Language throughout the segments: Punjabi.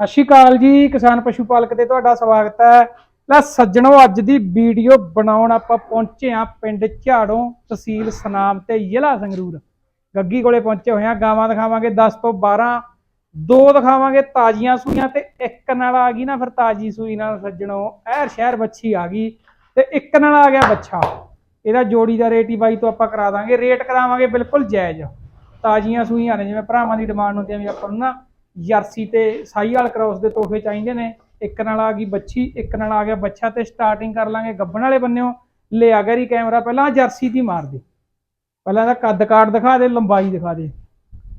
ਸਤਿ ਸ਼੍ਰੀ ਅਕਾਲ ਜੀ, ਕਿਸਾਨ ਪਸ਼ੂ ਪਾਲਕ ਤੇ ਤੁਹਾਡਾ ਸਵਾਗਤ ਹੈ। ਲੈ ਸੱਜਣੋ, ਅੱਜ ਦੀ ਵੀਡੀਓ ਬਣਾਉਣ ਆਪਾਂ ਪਹੁੰਚੇ ਆ ਪਿੰਡ ਝਾੜੋਂ ਤਹਿਸੀਲ ਸਨਾਮ ਤੇ ਜ਼ਿਲ੍ਹਾ ਸੰਗਰੂਰ। ਗੱਗੀ ਕੋਲੇ ਪਹੁੰਚੇ ਹੋਏ ਆ ਗਾਵਾਂ ਦਿਖਾਵਾਂਗੇ 10 ਤੋਂ 12 ਦੋ ਦਿਖਾਵਾਂਗੇ ਤਾਜ਼ੀਆਂ ਸੂਈਆਂ ਤੇ ਇੱਕ ਨਾਲ ਆ ਗਈ ਨਾ ਫਿਰ ਤਾਜ਼ੀ ਸੂਈ ਨਾਲ ਸੱਜਣੋ, ਐਰ ਸ਼ਹਿਰ ਬੱਚੀ ਆ ਗਈ ਤੇ ਇੱਕ ਨਾਲ ਆ ਗਿਆ ਬੱਚਾ ਇਹਦਾ ਜੋੜੀ ਦਾ ਰੇਟ ਹੀ ਬਾਈ ਤੋਂ ਆਪਾਂ ਕਰਾ ਦਾਂਗੇ, ਰੇਟ ਕਰਾਵਾਂਗੇ ਬਿਲਕੁਲ ਜਾਇਜ਼। ਤਾਜ਼ੀਆਂ ਸੂਈਆਂ ਨੇ, ਜਿਵੇਂ ਭਰਾਵਾਂ ਦੀ ਡਿਮਾਂਡ ਹੁੰਦੀ ਆ ਵੀ ਆਪਾਂ ਨੂੰ ਨਾ ਜਰਸੀ ਤੇ ਸਾਈਵਾਲ ਕ੍ਰਾਸ ਦੇ ਤੋਹਫੇ ਚਾਹੀਦੇ ਨੇ। ਇੱਕ ਨਾਲ ਆ ਗਈ ਬੱਚੀ, ਇੱਕ ਨਾਲ ਆ ਗਿਆ ਬੱਚਾ ਤੇ ਸਟਾਰਟਿੰਗ ਕਰ ਲਾਂਗੇ। ਗੱਬਣ ਵਾਲੇ ਬੰਨਿਓ, ਲਿਆ ਗਰੀ ਕੈਮਰਾ ਪਹਿਲਾਂ ਜਰਸੀ ਦੀ ਮਾਰ ਦੇ। ਪਹਿਲਾਂ ਇਹਦਾ ਕੱਦ ਕਾਟ ਦਿਖਾ ਦੇ, ਲੰਬਾਈ ਦਿਖਾ ਦੇ।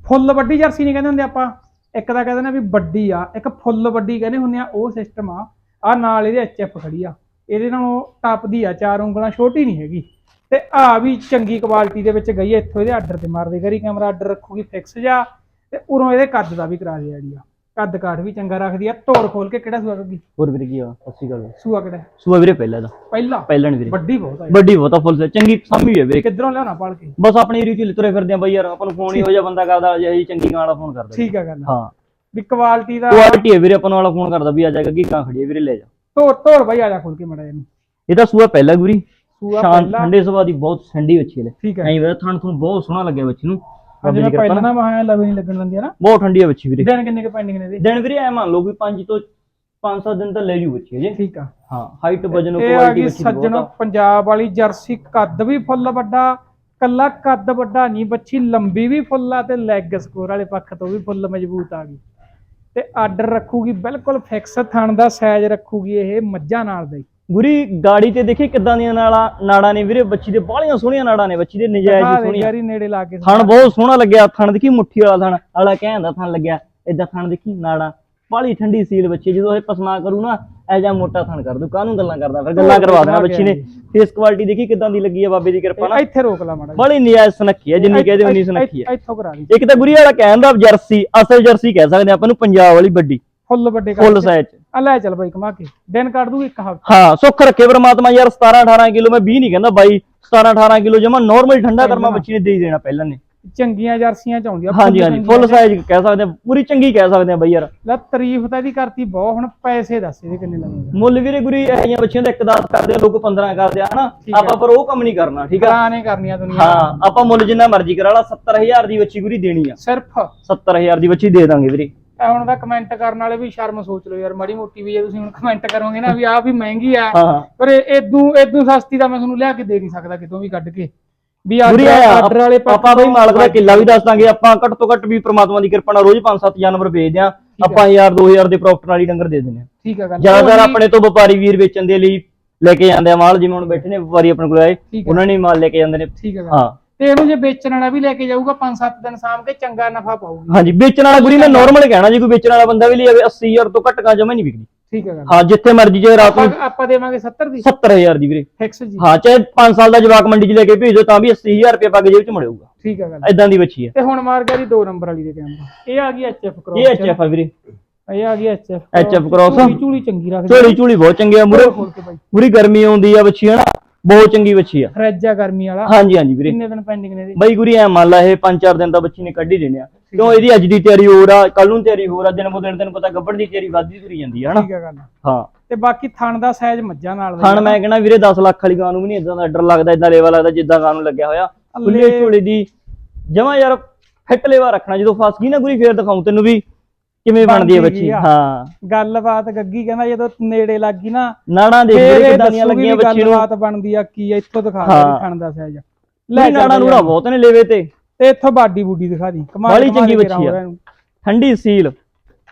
ਫੁੱਲ ਵੱਡੀ ਜਰਸੀ ਨਹੀਂ ਕਹਿੰਦੇ ਹੁੰਦੇ ਆਪਾਂ। ਇੱਕ ਤਾਂ ਕਹਿੰਦੇ ਨੇ ਵੀ ਵੱਡੀ ਆ, ਇੱਕ ਫੁੱਲ ਵੱਡੀ ਕਹਿੰਦੇ ਹੁੰਦੇ ਆ, ਉਹ ਸਿਸਟਮ ਆ। ਆ ਨਾਲ ਇਹਦੇ ਐਚਐਫ ਖੜੀ ਆ। ਇਹਦੇ ਨਾਲੋਂ ਟੱਪਦੀ ਆ, ਚਾਰ ਉਂਗਲਾਂ ਛੋਟੀ ਨਹੀਂ ਹੈਗੀ। ਤੇ ਆ ਵੀ ਚੰਗੀ ਕੁਆਲਿਟੀ ਦੇ ਵਿੱਚ ਗਈ ਇੱਥੋਂ ਇਹਦੇ ਆਰਡਰ ਤੇ ਮਾਰਦੇ ਕਰੀ ਕੈਮਰਾ ਆਰਡਰ ਰੱਖੂਗੀ ਫਿਕਸ ਜਾ। ਤੇ ਉਰੋਂ ਇਹਦੇ ਕੱਦ ਦਾ ਵੀ ਕਰਾ ਦੇ ਆਈਡੀਆ ਕੱਦ ਕਾਠ ਵੀ ਚੰਗਾ ਰੱਖਦੀ ਆ ਤੋੜ ਖੋਲ ਕੇ ਕਿਹੜਾ ਸੂਆ ਕੱਗੀ ਹੋਰ ਵੀਰੇ ਕੀ ਆ ਸ਼੍ਰੀ ਅਕਾਲ। ਸੂਆ ਕਿਹੜਾ ਸੂਆ ਵੀਰੇ ਪਹਿਲਾ ਦਾ। ਪਹਿਲਾ? ਪਹਿਲਾ ਨੀ ਵੀਰੇ। ਵੱਡੀ ਬਹੁਤ ਆ ਇਹ। ਵੱਡੀ ਬਹੁਤਾ ਫੁੱਲ ਸੇ ਚੰਗੀ ਸਾਮੀ ਹੈ ਵੀਰੇ। ਕਿੱਧਰੋਂ ਲਿਆਉਣਾ ਪਾਲ ਕੇ? ਬਸ ਆਪਣੀ ਚ ਤੁਰੇ ਫਿਰਦੇ ਆ ਬਈ ਯਾਰ ਆਪਾਂ ਨੂੰ ਫੋਨ ਹੀ ਹੋ ਜਾ ਬੰਦਾ ਕਰਦਾ ਜੀ ਚੰਗੀ ਗਾਂ ਵਾਲਾ ਫੋਨ ਕਰਦਾ। ਠੀਕ ਆ ਗੱਲ ਹਾਂ। ਵੀ ਕੁਆਲਿਟੀ ਦਾ ਕੁਆਲਿਟੀ ਹੈ ਵੀਰੇ ਆਪਾਂ ਨੂੰ ਵਾਲਾ ਫੋਨ ਕਰਦਾ ਵੀ ਆ ਜਾ ਗੱਗੀ ਕਾਂ ਖੜੀ ਹੈ ਵੀਰੇ ਲੈ ਜਾ। ਤੋੜ ਤੋੜ ਬਾਈ ਆ ਜਾ ਖੋਲ ਕੇ ਮੜਾ ਇਹਨੂੰ। ਇਹਦਾ ਸੂਆ ਪਹਿਲਾ ਗੁਰੀ। ਸੂਆ ਸ਼ਾਂਤ ਪਹਿਲਾ। ਠੰਡੇ ਸੁਭਾਅ ਦੀ ਬਹੁਤ ਠੰਡੀ ਬੱਚੀ ਹੈ ਠੀਕ ਹੈ ਐਂ ਵੀਰੇ ਥਣ ਤੁਹਾਨੂੰ ਬਹੁਤ ਸੋਹਣਾ ਲੱਗਿਆ ਬੱਚੀ ਨੂੰ। ਅੱਜ ਰੱਬ ਮੈਂ ਦੀ ਕਿਰਪਾ ਪਹਿਲਾਂ ਨਾਲ। ਨਾ ਮਹਾਂ ਲਵੇ ਨਹੀਂ ਲੱਗਣ ਦਿੰਦੀ ਆ ਨਾ? ਬਹੁਤ ਠੰਡੀ ਹੈ ਬੱਚੀ ਵੀਰੇ। ਦਿਨ ਕਿੰਨੇ ਕੁ ਪੈਂਡਿੰਗ ਨੇ ਇਹਦੇ? ਦਿਨ ਵੀਰੇ ਐ ਮੰਨ ਲਓ ਵੀ 5 ਤੋਂ 5-7 ਦਿਨ ਤਾਂ ਲੈ ਜੂ ਬੱਚੀ ਜੀ ਠੀਕ ਆ। ਹਾਂ ਹਾਈਟ ਵਜਨ ਆ ਕੁਆਲਿਟੀ ਬੱਚੀ ਸੱਜਣੋ ਆ। ਪੰਜਾਬ ਵਾਲੀ ਜਰਸੀ ਕੱਦ ਵੀ ਫੁੱਲ ਵੱਡਾ ਕੱਲਾ ਕੱਦ ਵੱਡਾ ਨਹੀਂ ਬੱਚੀ ਲੰਬੀ ਵੀ ਫੁੱਲ ਆ ਤੇ ਲੈਗ ਸਕੋਰ ਵਾਲੇ ਪੱਖ ਤੋਂ ਵੀ ਫੁੱਲ ਮਜ਼ਬੂਤ ਆ ਗਈ। ਤੇ ਆਰਡਰ ਰੱਖੂਗੀ ਬਿਲਕੁਲ ਫਿਕਸ ਥਣ ਦਾ ਸਾਈਜ਼ ਰੱਖੂਗੀ ਇਹ ਮੱਝਾਂ ਨਾਲ ਦਾ ਗੁਰੀ ਗਾੜੀ ਤੇ ਦੇਖੀ ਕਿੱਦਾਂ ਦੀਆਂ ਨਾੜਾਂ ਨਾੜਾਂ ਨੇ ਵੀਰੇ ਬੱਚੀ ਦੇ ਬਾਹਲੀਆਂ ਸੋਹਣੀਆਂ ਨਾੜਾਂ ਨੇ ਬੱਚੀ ਦੇ ਨਜਾਇਜ਼ ਹੀ ਸੋਹਣੀਆਂ। ਯਾਰੀ ਨੇੜੇ ਲਾ ਕੇ ਥਣ ਬਹੁਤ ਸੋਹਣਾ ਲੱਗਿਆ ਥਣ ਦੇਖੀ ਮੁੱਠੀ ਵਾਲਾ ਥਣ ਆਲਾ ਕਹਿੰਦਾ ਥਣ ਲੱਗਿਆ ਏਦਾਂ ਥਣ ਦੇਖੀ ਨਾੜਾਂ। ਬਾਹਲੀ ਠੰਡੀ ਸੀਲ ਬੱਚੀ ਜਦੋਂ ਇਹ ਪਸਮਾ ਕਰੂ ਨਾ ਐ ਜਾਂ ਮੋਟਾ ਥਣ ਕਰ ਦੂ ਕਾਹਨੂੰ ਗੱਲਾਂ ਕਰਦਾ ਫਿਰ ਗੱਲਾਂ ਕਰਵਾ ਦੇਣਾ ਬੱਚੀ ਨੇ। ਫੇਸ ਕੁਆਲਿਟੀ ਦੇਖੀ ਕਿੱਦਾਂ ਦੀ ਲੱਗੀ ਆ ਬਾਬੇ ਦੀ ਕਿਰਪਾ ਨਾਲ। ਇੱਥੇ ਰੋਕ ਲਾ ਮਾੜਾ ਬੜੀ ਨਜਾਇਜ਼ ਸੁਨੱਖੀ ਹੈ ਜਿੰਨੀ ਕਹਦੇ ਉਨੀ ਸੁਨੱਖੀ ਹੈ ਇੱਥੋਂ ਕਰਾ ਦੀ ਇੱਕ ਤਾਂ ਗੁਰੀ ਵਾਲਾ ਕਹਿੰਦਾ ਜਰਸੀ ਅਸਲ ਜਰਸੀ ਕਹਿ ਸਕਦੇ ਆਪਾਂ ਨੂੰ ਪੰਜਾਬ ਵਾਲੀ ਵੱਡੀ। ਫੁੱਲ ਵੱਡੇ ਫੁੱਲ ਸਾਈਜ਼ ਆ ਲੈ ਚੱਲ ਬਾਈ ਕਮਾ ਕੇ। ਦਿਨ ਕੱਢ ਦੂਗੀ ਇੱਕ ਹਫ਼ਤਾ। ਹਾਂ ਸੁੱਖ ਰੱਖੇ ਪ੍ਰਮਾਤਮਾ ਯਾਰ 17 18 ਕਿਲੋ ਮੈਂ 20 ਨਹੀਂ ਕਹਿੰਦਾ ਬਾਈ 17 18 ਕਿਲੋ ਜਮਾ ਨਾਰਮਲ ਠੰਡਾ ਕਰਮਾ ਬੱਚੀ ਨੇ ਦੇ ਹੀ ਦੇਣਾ ਪਹਿਲਾਂ ਨੇ। ਚੰਗੀਆਂ ਜਰਸੀਆਂ ਚ ਆਉਂਦੀਆਂ ਹਾਂਜੀ ਹਾਂਜੀ ਫੁੱਲ ਸਾਈਜ਼ ਕਹਿ ਸਕਦੇ ਆ ਪੂਰੀ ਚੰਗੀ ਕਹਿ ਸਕਦੇ ਆ ਬਾਈ ਯਾਰ। ਲੈ ਤਾਰੀਫ ਤਾਂ ਇਹਦੀ ਕਰਤੀ ਬਹੁਤ ਹੁਣ ਪੈਸੇ ਦੱਸ ਇਹਦੇ ਕਿੰਨੇ ਲੱਗਣਗੇ। ਮੁੱਲ ਵੀਰੇ ਗੁਰੀ ਜਿਹੀਆਂ ਬੱਚੀਆਂ ਦਾ ਇੱਕ 10 ਕਰਦੇ ਆ ਲੋਕ 15 ਕਰਦੇ ਆ ਹਨਾ। ਆਪਾਂ ਪਰ ਉਹ ਕੰਮ ਨਹੀਂ ਕਰਨਾ ਠੀਕ ਆ? ਕਰਾਣੇ ਕਰਨੀਆਂ ਦੁਨੀਆ। ਹਾਂ ਆਪਾਂ ਮੁੱਲ ਜਿੰਨਾ ਮਰਜ਼ੀ ਕਰਾ ਲਾ 70000 ਦੀ ਬੱਚੀ ਗੁਰੀ ਦੇਣੀ ਆ। ਸਿਰਫ। 70000 ਦੀ ਬੱਚੀ ਦੇ ਦਾਂਗੇ ਵੀਰੇ। ਇਹ ਹੁਣ ਦਾ ਕਮੈਂਟ ਕਰਨ ਵਾਲੇ ਵੀ ਸ਼ਰਮ ਸੋਚ ਲਓ ਯਾਰ ਮਾੜੀ ਮੋਟੀ ਵੀ ਜੇ ਤੁਸੀਂ ਹੁਣ ਕਮੈਂਟ ਕਰੋਗੇ ਨਾ ਵੀ ਆਹ ਵੀ ਮਹਿੰਗੀ ਆ ਹਾਂ ਪਰ ਇਦੋਂ ਇਦੋਂ ਸਸਤੀ ਤਾਂ ਮੈਂ ਤੁਹਾਨੂੰ ਲਿਆ ਕੇ ਦੇ ਨਹੀਂ ਸਕਦਾ ਕਿਤੋਂ ਵੀ ਕੱਢ ਕੇ। ਵੀ ਆਰਡਰ ਆ ਆਰਡਰ ਵਾਲੇ ਪੱਖ ਆਪਾਂ ਬਈ ਤੋਂ ਮਾਲਕ ਦਾ ਕਿੱਲਾ ਵੀ ਦੱਸ ਦਾਂਗੇ ਆਪਾਂ ਘੱਟ ਤੋਂ ਘੱਟ ਵੀ ਪ੍ਰਮਾਤਮਾ ਦੀ ਕਿਰਪਾ ਨਾਲ ਰੋਜ਼ 5-7 ਜਾਨਵਰ ਵੇਚਦੇ ਆ। ਆਪਾਂ 1000 2000 ਦੇ ਪ੍ਰੋਫਿਟ ਨਾਲ ਹੀ ਡੰਗਰ ਦੇ ਦਿੰਦੇ ਆ ਠੀਕ ਆ ਗੱਲ। ਜ਼ਿਆਦਾਤਰ ਉਹੀ- ਆਪਣੇ ਤੋਂ ਵਪਾਰੀ ਵੀਰ ਵੇਚਣ ਦੇ ਲਈ ਲੈ ਕੇ ਜਾਂਦੇ ਆ ਮਾਲ ਜਿਵੇਂ ਹੁਣ ਬੈਠੇ ਨੇ ਵਪਾਰੀ ਆਪਣੇ ਕੋਲ ਆਏ ਠੀਕ ਹੈ ਉਹਨਾਂ ਨੇ ਮਾਲ ਲੈ ਕੇ ਜਾਂਦੇ ਨੇ। ਠੀਕ ਆ ਗੱਲ। ਹਾਂ। ਤੇ ਇਹਨੂੰ ਜੇ ਵੇਚਣ ਵਾਲਾ ਵੀ ਲੈ ਕੇ ਜਾਊਗਾ 5-7 ਦਿਨ ਸਾਂਭ ਕੇ ਚੰਗਾ ਨਫਾ ਪਾਊਗੀ। ਹਾਂਜੀ ਵੇਚਣ ਵਾਲਾ ਗੁਰੀ ਮੈਂ ਨਾਰਮਲ ਕਹਿਣਾ ਜੇ ਕੋਈ ਵੇਚਣ ਵਾਲਾ ਬੰਦਾ ਵੀ ਲਿਆਵੇ 80000 ਤੋਂ ਘੱਟ ਕਾ ਜਮਾ ਨਹੀਂ ਵਿਕਦੀ। ਠੀਕ ਗੱਲ। ਹਾਂ ਜਿੱਥੇ ਮਰਜ਼ੀ ਜੇ ਰਾਤ ਨੂੰ ਆਪਾਂ- ਦੇਵਾਂਗੇ 70 ਦੀ? 70000 ਦੀ ਵੀਰੇ। ਫਿਕਸ ਜੀ। ਹਾਂ ਚਾਹੇ 5 ਸਾਲ ਦਾ ਜਵਾਕ ਮੰਡੀ 'ਚ ਲੈ ਕੇ ਭੇਜੋ ਤਾਂ ਵੀ 80000 ਰੁਪਏ ਪੱਗ ਜੇਬ 'ਚ ਮੁੜੇਗਾ ਠੀਕ ਆ ਗੱਲ। ਐਦਾਂ ਦੀ ਬੱਚੀ ਹੈ। ਤੇ ਹੁਣ ਮਾਰ ਗਿਆ ਜੀ 2 ਨੰਬਰ ਵਾਲੀ ਦੇ ਕੈਮਰਾ। ਇਹ ਆ ਗਈ ਐਚਐਫ ਕਰੋ ਇਹ ਐਚਐਫ ਆ ਵੀਰੇ। ਇਹ ਆ ਗਈ ਐਚਐਫ cross। ਚੂੜੀ ਚੂੜੀ ਚੰਗੀ ਰੱਖਦੀ ਝੋਲੀ ਝੂਲੀ ਬਹੁਤ ਚੰਗੀ ਆ ਮੁਰੇ ਕੇ ਮੁਰੀ ਗਰਮੀ ਆਉਂਦੀ ਆ ਬੱਚੀ ਹਨਾ? ਬਹੁਤ ਚੰਗੀ ਬੱਚੀ ਆ। ਫ੍ਰਿਜ ਗਰਮੀ ਵਾਲਾ। ਹਾਂਜੀ ਹਾਂਜੀ ਵੀਰੇ। ਕਿੰਨੇ ਦਿਨ ਪੈਂਡਿੰਗ ਨੇ ਇਹਦੇ? ਬਾਈ ਗੁਰੀ ਐ ਮੰਨ ਲਾ ਇਹ 5-4 ਦਿਨ ਤਾਂ ਬੱਚੀ ਨੇ ਕੱਢ ਹੀ ਦੇਣੇ ਆ। ਕਿਉਂ ਇਹਦੀ ਅੱਜ ਦੀ ਤਿਆਰੀ ਹੋਰ ਆ ਕੱਲ ਨੂੰ ਤਿਆਰੀ ਹੋਰ ਆ ਦਿਨ ਬੋ ਦਿਨ ਤੈਨੂੰ ਪਤਾ ਗੱਬੜ ਦੀ ਤਿਆਰੀ ਵੱਧਦੀ ਤੁਰੀ ਜਾਂਦੀ ਆ ਹਨਾ? ਠੀਕ ਆ ਗੱਲ ਹਾਂ। ਤੇ ਬਾਕੀ ਥਣ ਦਾ ਸਾਈਜ਼ ਮੱਝਾਂ ਨਾਲ ਦਾ ਖਾਣ ਮੈਂ ਕਹਿਣਾ ਵੀਰੇ 10 ਲੱਖ ਵਾਲੀ ਗਾਂ ਨੂੰ ਵੀ ਨਹੀਂ ਇਦਾਂ ਦਾ ਡਰ ਲੱਗਦਾ ਇਦਾਂ ਲੇਵਾ ਲੱਗਦਾ ਜਿੱਦਾਂ ਗਾਂ ਨੂੰ ਲੱਗਿਆ ਹੋਇਆ। ਖੁੱਲੇ। ਝੋਲੇ ਦੀ ਜਮਾ ਯਾਰ ਫਿੱਟ ਲੇਵਾ ਰੱਖਣਾ ਜਦੋਂ ਫਸ ਗਈ ਨਾ ਗੁਰੀ ਫੇਰ ਦਿਖਾਉਂ ਤੈਨੂੰ ਵੀ। ਕਿਵੇਂ ਬਣਦੀ ਹੈ ਬੱਚੀ। ਹਾਂ। ਗੱਲਬਾਤ ਗੱਗੀ ਕਹਿੰਦਾ ਜਦੋਂ ਨੇੜੇ ਲੱਗ ਨਾ ਨਾੜਾਂ ਦੇਖ ਇਹ ਕਿਦਾਂ ਦੀਆਂ ਲੱਗੀਆਂ ਬੱਚੀ ਨੂੰ। ਗੱਲਬਾਤ ਬਣਦੀ ਆ ਕੀ ਆ, ਇੱਥੋਂ ਦਿਖਾ ਦੇ ਹਾਂ। ਥਣ ਦਾ ਸਾਈਜ਼ ਲੈ ਨਾੜਾਂ ਨੂੜਾ ਬਹੁਤ ਨੇ ਲੇਵੇ ਤੇ। ਤੇ ਇੱਥੋਂ ਬਾਡੀ ਬੂਡੀ ਦਿਖਾ ਦੀ। ਕਮਾਲ ਕਮਾਲ ਚੰਗੀ ਬੱਚੀ ਆ। ਠੰਡੀ ਸੀਲ।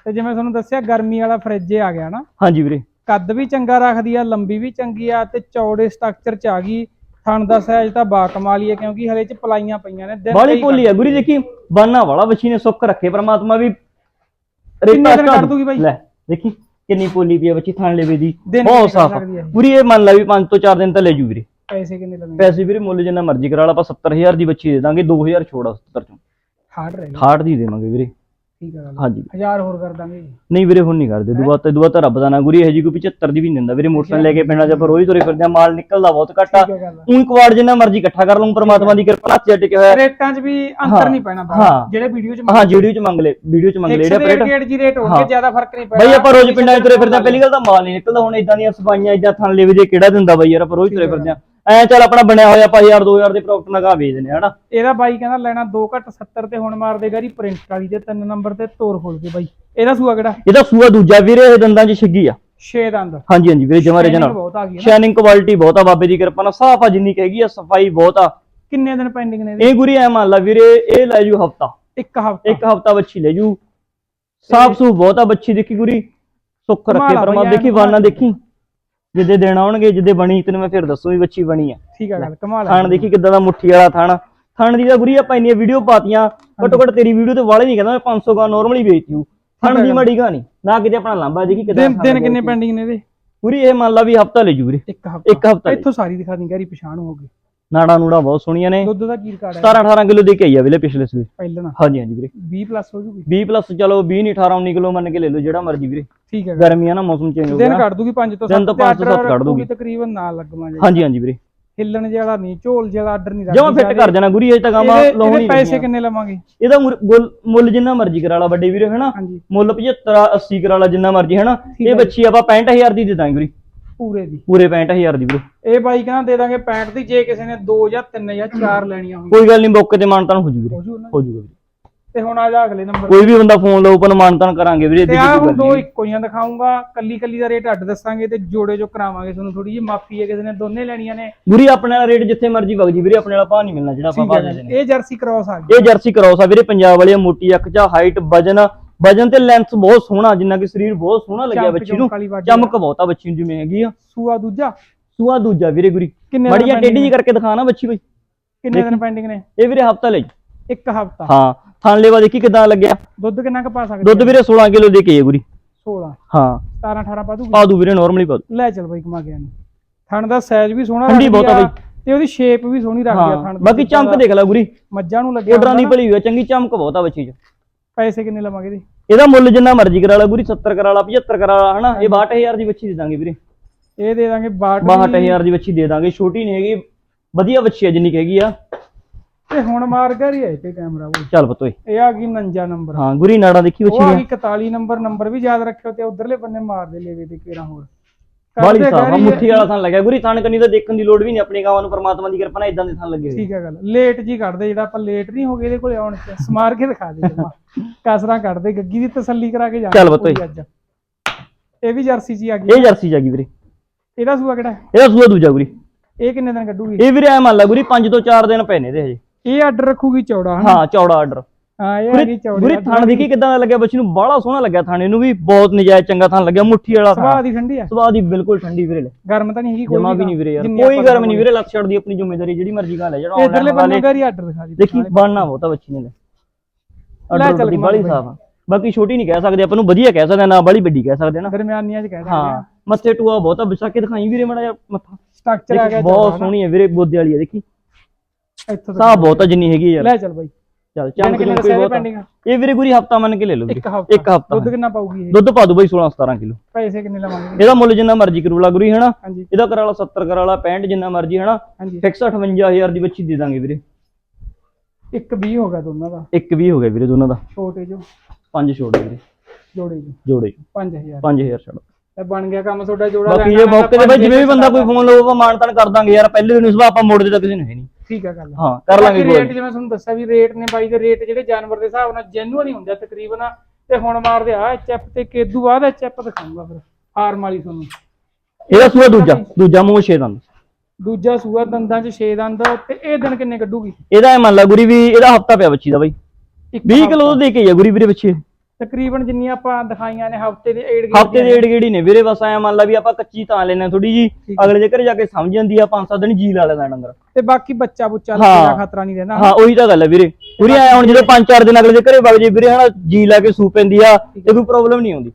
ਤੇ ਜਿਵੇਂ ਤੁਹਾਨੂੰ ਦੱਸਿਆ ਗਰਮੀ ਵਾਲਾ ਫ੍ਰਿਜ ਆ ਗਿਆ ਨਾ। ਹਾਂਜੀ ਵੀਰੇ। ਕੱਦ ਵੀ ਚੰਗਾ ਰੱਖਦੀ ਆ ਲੰਬੀ ਵੀ ਚੰਗੀ ਆ ਤੇ ਚੌੜੇ ਸਟਰਕਚਰ ਚ ਆ ਗਈ। ਥਣ ਦਾ ਸਾਈਜ਼ ਤਾਂ ਬਾ ਕਮਾਲੀ ਆ ਕਿਉਂਕਿ ਹਲੇ ਚ ਪਲਾਈਆਂ ਪਈਆਂ ਨੇ ਬਾਲੀ ਭੋਲੀ ਆ ਗੁਰੀ ਦੇਖੀ। ਬਾਨਾ ਵਾਲਾ ਬੱਚੀ ਨੇ ਸੁੱਖ ਰੱਖੇ ਪ੍ਰਮਾਤਮਾ ਵੀ ਕਿੰਨੇ ਦਿਨ ਘਾਟ- ਕੱਢ ਦੂਗੀ ਬਾਈ? ਲੈ ਦੇਖੀ ਕਿੰਨੀ ਪੋਲੀ ਪਈ ਆ ਬੱਚੀ ਥਾਣ ਲੇਵੇ ਦੀ। ਦਿਨ ਬਹੁਤ ਸਾਫ਼? ਪੂਰੀ ਇਹ ਮੰਨ ਲਾ ਵੀ 5 ਤੋਂ 4 ਦਿਨ ਤਾਂ ਲੈ ਜੂ ਵੀਰੇ। ਪੈਸੇ ਕਿੰਨੇ ਲਵੇਂਗੇ ਪੈਸੇ ਵੀਰੇ ਮੁੱਲ ਜਿੰਨਾ ਮਰਜ਼ੀ ਕਰਾ ਲਾ ਆਪਾਂ 70000 ਦੀ ਬੱਚੀ ਦੇ ਦਾਂਗੇ 2000 ਛੋੜਾ 70 ਚੋਂ। ਹਾਰਡ ਰਹੇਗਾ 68 ਦੀ ਦੇਵਾਂਗੇ ਵੀਰੇ। ਠੀਕ ਹੈ ਗੱਲ। ਹਾਂਜੀ। ਹਜ਼ਾਰ ਹੋਰ ਕਰ ਦਾਂਗੇ ਜੀ। ਨਹੀਂ ਵੀਰੇ ਹੁਣ ਨਹੀਂ ਕਰਦੇ। ਦੁਬਾਰਾ ਤੇ ਦੁਬਾਰਾ ਰੱਬ ਦਾ ਨਾ ਗੁਰੀ ਇਹ ਜੀ ਕੋਈ 75 ਦੀ ਵੀ ਨਹੀਂ ਦਿੰਦਾ। ਵੀਰੇ ਮੋਟਰਸਾਈਕਲ ਲੈ ਕੇ ਪਿੰਡਾਂ 'ਚ ਆਪਾਂ ਰੋਜ਼ ਤੁਰੇ ਫਿਰਦੇ ਆ ਮਾਲ ਨਿਕਲਦਾ ਬਹੁਤ ਘੱਟ ਆ। ਠੀਕ ਹੈ ਗੱਲ ਉਹੀ ਕੁਆੜ ਜਿੰਨਾ ਮਰਜ਼ੀ ਇਕੱਠਾ ਕਰ ਲਵਾਂ ਪ੍ਰਮਾਤਮਾ ਦੀ ਕਿਰਪਾ ਨਾਲ ਟਿਕਿਆ ਹੋਇਆ। ਰੇਟਾਂ 'ਚ ਵੀ ਅੰਤਰ ਹਾਂ, ਨਹੀਂ ਪੈਣਾ ਹਾਂ। ਬਾਹਰ ਜਿਹੜੇ ਵੀਡੀਓ 'ਚ ਹਾਂ ਵੀਡੀਓ 'ਚ ਮੰਗ ਲੈ ਵੀਡੀਓ 'ਚ ਮੰਗ ਲੈ ਜਿਹੜੇ ਰੇਟ ਰੇਟ ਜੀ ਰੇਟ ਹੋਣਗੇ ਹਾਂ। ਜ਼ਿਆਦਾ ਫ਼ਰਕ ਨਹੀਂ ਪੈਣਾ। ਬਈ ਆਪਾਂ ਰੋਜ਼ ਪਿੰਡਾਂ 'ਚ ਤੁਰੇ ਫਿਰਦੇ ਆ ਪਹਿਲੀ ਗੱਲ ਤਾਂ ਮਾਲ ਨਹੀਂ ਨਿਕਲਦਾ। ਹੁਣ ਇਦਾਂ ਦੀਆਂ ਸਫਾਈਆਂ ਇਦਾਂ ਥਣ ਲੈ ਦੇ ਕਿਹੜਾ ਦਿੰਦਾ ਬਈ ਯਾਰ ਆਪਾਂ ਰੋਜ਼ ਤੁਰੇ ਫਿਰਦੇ ਆ ਐ ਚੱਲ ਆਪਣਾ ਬਣਿਆ ਹੋਇਆ ਆਪਾਂ 1000 2000 ਦੇ ਪ੍ਰੋਡਕਟ ਲਗਾ ਵੇਚਦੇ ਆ ਹਨਾ? ਇਹਦਾ ਬਾਈ ਕਹਿੰਦਾ ਲੈਣਾ 2 ਘੱਟ 70 ਤੇ ਹੁਣ ਮਾਰ ਦੇਗਾ ਜੀ ਪ੍ਰਿੰਟ ਵਾਲੀ ਤੇ 3 ਨੰਬਰ ਤੇ ਤੋਰ ਖੋਲ ਕੇ ਬਾਈ। ਇਹਦਾ ਸੂਆ ਕਿਹੜਾ? ਇਹਦਾ ਸੂਆ ਦੂਜਾ ਵੀਰੇ ਇਹ ਦੰਦਾਂ 'ਚ ਛਿੱਗੀ ਆ। 6 ਦੰਦ। ਹਾਂਜੀ ਹਾਂਜੀ ਵੀਰੇ ਜਮਾ Shining ਰੇਜਨਲ ਬਹੁਤ ਆ ਗਈ ਨਾ। ਸ਼ਾਈਨਿੰਗ ਕੁਆਲਿਟੀ ਬਹੁਤ ਆ ਬਾਬੇ ਦੀ ਕਿਰਪਾ ਨਾਲ। ਸਾਫ਼ ਆ ਜਿੰਨੀ ਕਹੇਗੀ ਆ ਸਫ਼ਾਈ ਬਹੁਤ ਆ। ਕਿੰਨੇ ਦਿਨ ਪੈਂਡਿੰਗ ਨੇ ਇਹ ਗੁਰੀ ਐ ਮੰਨ ਲਾ ਵੀਰੇ ਇਹ ਲੈ ਜੂ ਹਫਤਾ। ਇੱਕ ਹਫਤਾ। ਇੱਕ ਹਫਤਾ ਬੱਚੀ ਲੈ ਜੂ। ਸਾਫ਼ ਸੂ ਬਹੁਤ ਆ ਬੱਚੀ ਦੇਖੀ ਗੁਰੀ। ਸੁੱਖ ਰੱਖੇ ਪਰਮਾ ਦੇਖੀ ਵਾਨਾ ਦੇਖੀ। ਜਿੱਦੇ ਦੇਣ ਆਉਣਗੇ ਜਿੱਦੇ ਬਣੀ ਤੈਨੂੰ ਮੈਂ ਫਿਰ ਦੱਸੂ ਵੀ ਬੱਚੀ ਬਣੀ ਆ। ਠੀਕ ਆ ਗੱਲ ਕਮਾਲ ਆ। ਥਾਣ ਦੇਖੀ ਕਿੱਦਾਂ ਦਾ ਮੁੱਠੀ ਵਾਲਾ ਥਾਣ ਥਾਣ ਦੀ ਤਾਂ ਗੁਰੀ ਆਪਾਂ ਇੰਨੀਆਂ ਵੀਡੀਓ ਪਾਤੀਆਂ ਘੱਟੋ ਘੱਟ ਤੇਰੀ ਵੀਡੀਓ ਤੇ ਵਾਲੇ ਨਹੀਂ ਕਹਿੰਦਾ ਮੈਂ 500 ਗਾ ਨਾਰਮਲੀ ਵੇਚਤੀ ਹੂੰ। ਥਾਣ ਦੀ ਮਾੜੀ ਨਹੀਂ। ਨਾ ਕਿਤੇ ਆਪਣਾ ਲਾਂਬਾ ਦੇਖੀ ਕਿੱਦਾਂ ਦਿਨ ਕਿੰਨੇ ਪੈਂਡਿੰਗ ਨੇ ਇਹਦੇ? ਗੁਰੀ ਇਹ ਮੰਨ ਲਾ ਵੀ ਹਫਤਾ ਲੈ ਜੂ ਵੀਰੇ। ਇੱਕ ਹਫਤਾ। ਇੱਕ ਹਫਤਾ ਇੱਥੋਂ ਸਾਰੀ ਦਿਖਾ ਦੀ ਗੈਰੀ ਪਛਾਣ ਹੋ ਗਈ। ਨਾੜਾ ਨੂੜਾ ਬਹੁਤ ਸੋਹਣੀਆਂ ਨੇ। ਦੁੱਧ ਦਾ ਕੀ ਰਿਕਾਰਡ ਹੈ? 17 18 ਕਿਲੋ ਦੇ ਕੇ ਆਈ ਆ ਵੀਰੇ ਪਿਛਲੇ ਸਵੇ ਪਹਿਲਣਾ। ਹਾਂਜੀ ਹਾਂਜੀ ਵੀਰੇ। 20 ਪਲੱਸ ਹੋ ਜੂਗੀ? 20 ਪਲੱਸ ਚਲੋ 20 ਨਹੀਂ 18 19 ਕਿਲੋ ਮੰਨ ਕੇ ਲੈ ਲਓ ਜਿਹੜਾ ਮਰਜ਼ੀ ਵੀਰੇ। ਠੀਕ ਹੈ। ਗੱਲ। ਗਰਮੀ ਆ ਨਾ ਮੌਸਮ ਚੇਂਜ ਹੋ ਦਿਨ ਗਿਆ ਕੱਢ ਦੂਗੀ 5 ਤੋਂ 7 ਦਿਨ ਤੋਂ ਤੋਂ ਕੱਢ ਦੂਗੀ। ਤਕਰੀਬਨ ਨਾਲ ਲੱਗਣਾ ਜੇ। ਹਾਂਜੀ ਹਾਂਜੀ ਵੀਰੇ। ਹਿੱਲਣ ਜਿਹੜਾ ਨਹੀਂ ਝੋਲ ਜਿਹੜਾ ਆਰਡਰ ਨਹੀਂ ਜਮਾ ਫਿੱਟ ਕਰ ਜਾਣਾ ਗੁਰੀ ਇਹ ਤਾਂ ਗਾਮਾ ਇਹਦੇ ਲਾਉਣੀ ਇਹਦੇ ਪੈਸੇ ਕਿੰਨੇ ਲਵਾਂਗੇ? ਇਹਦਾ ਮੁੱਲ ਜਿੰਨਾ ਮਰਜ਼ੀ ਕਰਾ ਲਾ ਵੱਡੇ ਵੀਰੇ ਹਨਾ? ਮੁੱਲ 75 80 ਕਰਾ ਲਾ ਜਿੰਨਾ ਮਰਜ਼ੀ ਹਨਾ? ਇਹ। ਬੱਚੀ ਆਪਾਂ 65000 ਦੀ ਦੇ ਦਾਂਗੇ ਗੁਰੀ ਪੂਰੇ ਦੀ। ਪੂਰੇ 65000 ਦੀ ਵੀਰੇ। ਇਹ ਬਾਈ ਕਹਿੰਦਾ ਦੇ ਦਾਂਗੇ 65 ਦੀ ਜੇ ਕਿਸੇ ਨੇ 2 ਜਾਂ 3 ਜਾਂ 4 ਲੈਣੀਆਂ ਹੋਣ। ਕੋਈ ਗੱਲ ਨਹੀਂ ਮੌਕੇ ਤੇ ਮਾਨਤਾਨ ਹੋ ਜੂ ਵੀਰੇ। ਹੋ ਜੂਗਾ ਵੀਰੇ। ਤੇ ਹੁਣ ਆ ਜਾ ਅਗਲੇ ਨੰਬਰ ਕੋਈ ਵੀ ਬੰਦਾ ਫੋਨ ਲਾਓ ਪਰ ਮਾਨਤਾਨ ਕਰਾਂਗੇ ਵੀਰੇ ਇਹਦੀ ਹੁਣ ਦੋ ਇੱਕੋ ਹੀ ਦਿਖਾਉਂਗਾ ਕੱਲੀ ਕੱਲੀ ਦਾ ਰੇਟ ਅੱਡ ਦੱਸਾਂਗੇ ਤੇ ਜੋੜੇ ਜੋ ਕਰਾਵਾਂਗੇ ਤੁਹਾਨੂੰ ਥੋੜੀ ਜਿਹੀ। ਮਾਫੀ ਹੈ ਕਿਸੇ ਨੇ ਦੋਨੇ ਲੈਣੀਆਂ ਨੇ। ਗੁਰੀ ਆਪਣੇ ਵਾਲਾ ਰੇਟ ਜਿੱਥੇ ਮਰਜ਼ੀ ਵਗ ਜੀ ਵੀਰੇ ਆਪਣੇ ਵਾਲਾ ਭਾਅ ਨਹੀਂ ਮਿਲਣਾ ਜਿਹੜਾ ਆਪਾਂ ਭਾਅ ਹੈ ਦੇ ਨੇ ਇਹ ਜਰਸੀ ਕ੍ਰਾਸ ਆ ਗਈ। ਇਹ ਜਰਸੀ ਕ੍ਰੋਸ ਆ ਵੀਰੇ ਪੰਜਾਬ ਵਾਲੀ ਮੋਟੀ ਅੱਖ ਚਾ ਹਾਈਟ ਵਜਨ ਵਜਨ ਤੇ ਲੈਂਥ ਬਹੁਤ ਸੋਹਣਾ ਜਿੰਨਾ ਕਿ ਸਰੀਰ ਬਹੁਤ ਸੋਹਣਾ ਲੱਗਿਆ ਬੱਚੀ ਨੂੰ। ਚਮਕ ਬਹੁਤ ਆ ਬੱਚੀ ਨੂੰ ਜਿਵੇਂ ਹੈਗੀ ਆ। ਸੂਆ ਦੂਜਾ? ਸੂਆ ਦੂਜਾ ਵੀਰੇ ਗੁਰੀ। ਕਿੰਨੇ ਮੜੀਆਂ ਟੇਢੀ ਜੀ ਕਰਕੇ ਦਿਖਾ ਨਾ ਬੱਚੀ ਬਈ। ਕਿੰਨੇ ਦਿਨ ਪੈਂਡਿੰਗ ਨੇ? ਇਹ ਵੀਰੇ ਹਫਤਾ ਲਈ। ਇੱਕ ਹਫਤਾ। ਹਾਂ ਥਾਣ ਲੈਵਾ ਦੇਖੀ ਕਿਦਾਂ ਲੱਗਿਆ? ਦੁੱਧ ਕਿੰਨਾ ਕੁ ਪਾ ਸਕਦੇ ਦੁੱਧ ਵੀਰੇ 16 ਕਿਲੋ ਦੇ ਕੇ ਗੁਰੀ। 16 ਹਾਂ। 17 18 ਪਾ ਦੂਗੀ? ਪਾ ਦੂ ਵੀਰੇ ਨਾਰਮਲੀ ਪਾ ਦੂ। ਲੈ ਚੱਲ ਬਾਈ ਕਮਾ ਗਿਆ ਨਹੀਂ ਥਣ ਦਾ ਸਾਈਜ਼ ਵੀ ਸੋਹਣਾ ਠੰਡੀ ਬਹੁਤ ਬਾਈ। ਤੇ ਉਹਦੀ ਸ਼ੇਪ ਵੀ ਸੋਹਣੀ ਰੱਖਦੀ ਆ ਹਾਂ ਥਣ ਦੀ ਬਾਕੀ ਚਮਕ ਦੇਖ ਲੈ ਗੁਰੀ। ਮੱਝਾਂ ਨੂੰ ਲੱਗਿਆ ਆਰਡਰਾਂ ਦੀ ਨਾ, ਭਲੀ ਹੋਈ ਆ ਚੰਗੀ ਚਮਕ ਬਹੁਤ ਆ ਬੱਚੀ 'ਚ। ਪੈਸੇ ਕਿੰਨੇ ਲਵਾਂਗੇ ਇਹਦੇ ਇਹਦਾ ਮੁੱਲ ਜਿੰਨਾ ਮਰਜ਼ੀ ਕਰਾ ਲਾ ਗੁਰੀ 70 ਕਰਾ ਲਾ 75 ਕਰਾ ਲਾ ਹਨਾ? ਇਹ 62000 ਦੀ ਬੱਚੀ ਦੇ ਦਾਂਗੇ ਵੀਰੇ। ਇਹ ਦੇ ਦਾਂਗੇ 62 62000 ਦੀ ਬੱਚੀ ਦੇ ਦਾਂਗੇ ਛੋਟੀ ਨਹੀਂ ਹੈਗੀ ਵਧੀਆ ਬੱਚੀ ਆ ਜਿੰਨੀ ਹੈਗੀ ਆ। ਤੇ ਹੁਣ ਮਾਰ ਗਿਆ ਹੀ ਹੈ ਤੇ ਕੈਮਰਾ ਉਹ। ਚੱਲ ਪਤੋਏ ਇਹ ਆ ਗਈ 49 ਨੰਬਰ ਹਾਂ ਗੁਰੀ ਨਾੜਾ ਦੇਖੀ ਉਹ ਬੱਚੀ ਆ। ਨੇ ਗਈ 41 ਨੰਬਰ ਨੰਬਰ ਵੀ ਯਾਦ ਰੱਖਿਓ ਤੇ ਉਧਰਲੇ ਬੰਨੇ ਮਾਰ ਦੇ ਲੈਵੇ ਤੇ ਕਿਹੜਾ ਹੋਰ। ਬਾਲੀ ਸਾਹਿਬ ਮੁੱਠੀ ਵਾਲਾ ਥਾਂ ਲੱਗਿਆ। ਗੁਰੀ ਥਾਣ ਕੰਨੀ ਤਾਂ ਦੇਖਣ ਦੀ ਲੋੜ ਵੀ ਨਹੀਂ ਆਪਣੀ ਗਾਵਾਂ ਨੂੰ ਪਰਮਾਤਮਾ ਦੀ ਕਿਰਪਾ ਨਾਲ ਇਦਾਂ ਦੇ ਥਾਂ ਲੱਗੇ ਹੋਏ। ਠੀਕ ਹੈ ਗੱਲ। ਲੇਟ ਜੀ ਕੱਢਦੇ ਜਿਹੜਾ ਆਪਾਂ ਲੇਟ ਨਹੀਂ ਹੋ ਗਏ ਇਹਦੇ ਕੋਲੇ ਆਉਣ ਚ ਸਮਾਰ ਕੇ ਦਿਖਾ ਦੇ ਜਮਾ। ਕਸਰਾਂ ਕੱਢਦੇ ਗੱਗੀ ਦੀ ਤਸੱਲੀ ਕਰਾ ਕੇ ਜਾ ਚੱਲ ਬੱਤੋਈ। ਅੱਜ। ਇਹ ਵੀ ਜਰਸੀ ਜੀ ਆ ਗਈ। ਇਹ ਜਰਸੀ ਜਾਗੀ ਵੀਰੇ। ਇਹਦਾ ਸੂਆ ਕਿਹੜਾ? ਹੈ? ਇਹਦਾ ਸੂਆ ਦੂਜਾ ਗੁਰੀ। ਇਹ ਕਿੰਨੇ ਦਿਨ ਕੱਢੂਗੀ? ਇਹ ਵੀਰੇ ਐ ਮੰਨ ਲਾ ਗੁਰੀ 5 ਤੋਂ 4 ਦਿਨ ਪਏ ਨੇ ਇਹਦੇ ਹਜੇ। ਇਹ ਆਰਡਰ ਰੱਖੂਗੀ ਚੌੜਾ ਹਨਾ? ਹਾਂ ਚੌੜਾ ਆਰਡਰ। ਹਾਂ ਇਹ ਚੌੜੀ ਗੁਰੀ ਥਾਣ ਦੇਖੀ ਕਿਦਾਂ ਦਾ ਲੱਗਿਆ ਬੱਚੀ ਨੂੰ ਬਾਹਲਾ ਸੋਹਣਾ ਲੱਗਿਆ ਥਾਣੇ ਨੂੰ ਵੀ ਬਹੁਤ ਨਜਾਇਜ਼ ਚੰਗਾ ਥਾਂ ਲੱਗਿਆ ਮੁੱਠੀ ਵਾਲਾ ਸੁਭਾਅ ਦੀ ਠੰਡੀ ਆ। ਸੁਭਾਅ ਦੀ ਬਿਲਕੁਲ ਠੰਡੀ ਵੀਰੇ ਲੈ। ਗਰਮ ਤਾਂ ਨਹੀਂ ਹੈਗੀ ਕੋਈ ਜਮਾ ਵੀ ਨਹੀਂ ਵੀਰੇ ਯਾਰ ਕੋਈ ਗਰਮ ਨਹੀਂ ਵੀਰੇ ਲੱਤ ਛੱਡਦੀ ਆਪਣੀ ਜ਼ਿੰਮੇਵਾਰੀ ਜਿਹੜੀ ਮਰਜ਼ੀ ਗਾ ਲੈ ਜਿਹੜਾ ਇਧਰਲੇ ਬੰਨੇ ਵਾਲੇ ਗਾਰੀ ਆਰਡਰ ਦਿਖਾ ਦੀ। ਦੇਖੀ ਬਣਨਾ ਬਹੁਤਾ ਬੱਚੀ ਨੇ ਲੈ। ਆਰਡਰ ਦੀ ਬਾਲੀ। ਸਾਫ਼ ਆ। ਬਾਕੀ ਛੋਟੀ ਨਹੀਂ ਕਹਿ ਸਕਦੇ ਆਪਾਂ ਨੂੰ ਵਧੀਆ ਕਹਿ ਸਕਦੇ ਨਾ ਬਾਲੀ ਵੱਡੀ ਕਹਿ ਸਕਦੇ ਨਾ। ਦਰਮਿਆਨੀਆਂ ਚ ਕਹਿ ਦਿੰਦੇ ਹਾਂ ਮੱਥੇ ਟੂਆ ਬਹੁਤਾ ਵਿਛਾ ਕੇ ਦਿਖਾਈ ਵੀਰੇ ਮੜਾ ਮੱਥਾ। ਸਟਰਕਚਰ ਆ ਗਿਆ ਬਹੁਤ ਸੋਹਣੀ ਹੈ ਵੀਰੇ ਗੋਦੇ ਵਾਲੀ ਹੈ ਦੇਖੀ। ਇੱਥੋਂ ਸਾਹ ਬਹੁਤ ਜਿੰਨੀ ਹੈਗੀ ਯਾਰ। ਲੈ ਚੱਲ ਬਾਈ। ਚੱਲ ਚਮਕ ਕਿੰਨੇ ਦੱਸਿਆ ਬਹੁਤ। ਪੈਂਡਿੰਗ ਇਹ ਵੀਰੇ ਗੁਰੀ ਹਫਤਾ ਮੰਨ ਕੇ ਲੈ ਲਓ ਇੱਕ ਹਫਤਾ। ਦੁੱਧ ਕਿੰਨਾ ਪਾਊਗੀ ਇਹ? ਦੁੱਧ ਪਾ ਦੂ ਬਾਈ 16 17 ਕਿਲੋ। ਪੈਸੇ ਕਿੰਨੇ ਲਵਾਂਗੇ? ਇਹਦਾ ਮੁੱਲ ਜਿੰਨਾ ਮਰਜ਼ੀ ਕਰੂ ਲਾ ਗੁਰੀ ਹਨਾ? ਇਹਦਾ ਕਰਾ ਲਾ 70 ਕਰਾ ਲਾ 65 ਜਿੰਨਾ ਮਰਜ਼ੀ ਹਨਾ? ਫਿਕਸ 58000 ਦੀ ਬੱਚੀ ਦੇ ਦਾਂਗੇ ਵੀਰੇ। ਇੱਕ 20 ਹੋ ਗਿਆ ਦੋਨਾਂ ਦਾ। ਇੱਕ ਵੀ ਹੋ ਗਿਆ ਵੀਰੇ ਦੋਨਾਂ ਦਾ। ਛੋਟੇ ਜੋ। ਪੰਜ ਛੋੜ ਵੀਰੇ। ਜੋੜੇ ਜੋ। ਜੋੜੇ 5000 5000 ਛੱਡ ਤੇ ਬਣ ਗਿਆ ਕੰਮ ਤੁਹਾਡਾ ਜੋੜਾ ਬਾਕੀ ਨਾ ਮੌਕੇ ਤੇ ਬਾਈ ਜਿਵੇਂ ਵੀ ਬੰਦਾ ਕੋਈ ਫੋਨ ਲਊਗਾ ਮਾਨਤਾਨ ਕਰ ਦਾਂਗੇ ਯਾਰ ਪਹਿਲੇ ਦਿਨ ਇਸ ਵਾਰ ਆਪਾਂ ਮੋੜਦੇ ਤਾਂ ਕਿਸੇ ਨੂੰ ਹੈ ਨਹੀਂ। ਠੀਕ ਆ ਗੱਲ। ਹਾਂ ਕਰ ਲਾਂਗੇ ਕੋਈ ਰੇਟ ਜਿਵੇਂ ਤੁਹਾਨੂੰ ਦੱਸਿਆ ਵੀ ਰੇਟ ਨੇ ਬਾਈ ਦੇ ਰੇਟ ਜਿਹੜੇ ਜਾਨਵਰ ਦੇ ਹਿਸਾਬ ਨਾਲ ਜੈਨੂਅਲ ਹੀ ਹੁੰਦੇ ਆ ਤਕਰੀਬਨ। ਤੇ ਹੁਣ ਮਾਰਦੇ ਆ ਐਚਐਫ ਤੇ ਕੇਦੂ ਬਾਅਦ ਐਚਐਫ ਦਿਖਾਉਂਗਾ ਫਿਰ ਫਾਰਮ ਵਾਲੀ ਤੁਹਾਨੂੰ। ਇਹਦਾ ਸੂਆ ਦੂਜਾ ਦੂਜਾ ਮੂੰਹ ਛੇ ਦੰਦ। ਦੂਜਾ ਸੂਆ ਦੰਦਾਂ 'ਚ 6 ਦੰਦ ਤੇ ਇਹ ਦਿਨ ਕਿੰਨੇ ਕੱਢੂਗੀ? ਇਹਦਾ ਇਹ ਮੰਨ ਲਾ ਗੁਰੀ ਵੀ ਇਹਦਾ ਹਫਤਾ ਪਿਆ ਬੱਚੀ ਦਾ ਬਾਈ। ਇੱਕ 20 ਕਿਲੋ ਦੇ ਕੇ ਆ ਗੁਰੀ ਵੀਰੇ ਬੱਚੇ ਤਕਰੀਬਨ ਜਿੰਨੀਆਂ ਆਪਾਂ ਦਿਖਾਈਆਂ ਨੇ ਹਫ਼ਤੇ ਦੇ ਏੜ ਹਫ਼ਤੇ ਦੇ ਏੜ ਗੇੜੀ ਨੇ। ਵੀਰੇ ਬਸ ਐ ਮੰਨ ਲਾ ਵੀ ਆਪਾਂ ਕੱਚੀ ਤਾਂ ਲੈਣਾ ਥੋੜੀ ਜੀ ਅਗਲੇ ਦੇ ਘਰੇ ਜਾ ਕੇ ਸਮਝ ਜਾਂਦੀ ਆ ਪੰਜ ਸੱਤ ਦਿਨ ਜੀ ਲਾ ਲੈਂਦਾ ਡੰਗਰ। ਤੇ ਬਾਕੀ ਬੱਚਾ ਬੁੱਚਾ ਹਾਂ। ਲੱਗਦਾ ਖਤਰਾ ਨਹੀਂ ਰਹਿੰਦਾ ਹਾਂ ਉਹੀ ਤਾਂ ਗੱਲ ਹੈ ਵੀਰੇ। ਪੂਰੀ ਐ ਹੁਣ ਜਦੋਂ ਪੰਜ ਚਾਰ ਦਿਨ ਅਗਲੇ ਦੇ ਘਰੇ ਵਗ ਜੇ ਵੀਰੇ ਹਨਾ ਜੀ ਲਾ ਕੇ ਸੂ ਪੈਂਦੀ ਆ ਤੇ ਕੋਈ ਪ੍ਰੋਬਲਮ ਨਹੀਂ ਆਉਂਦੀ।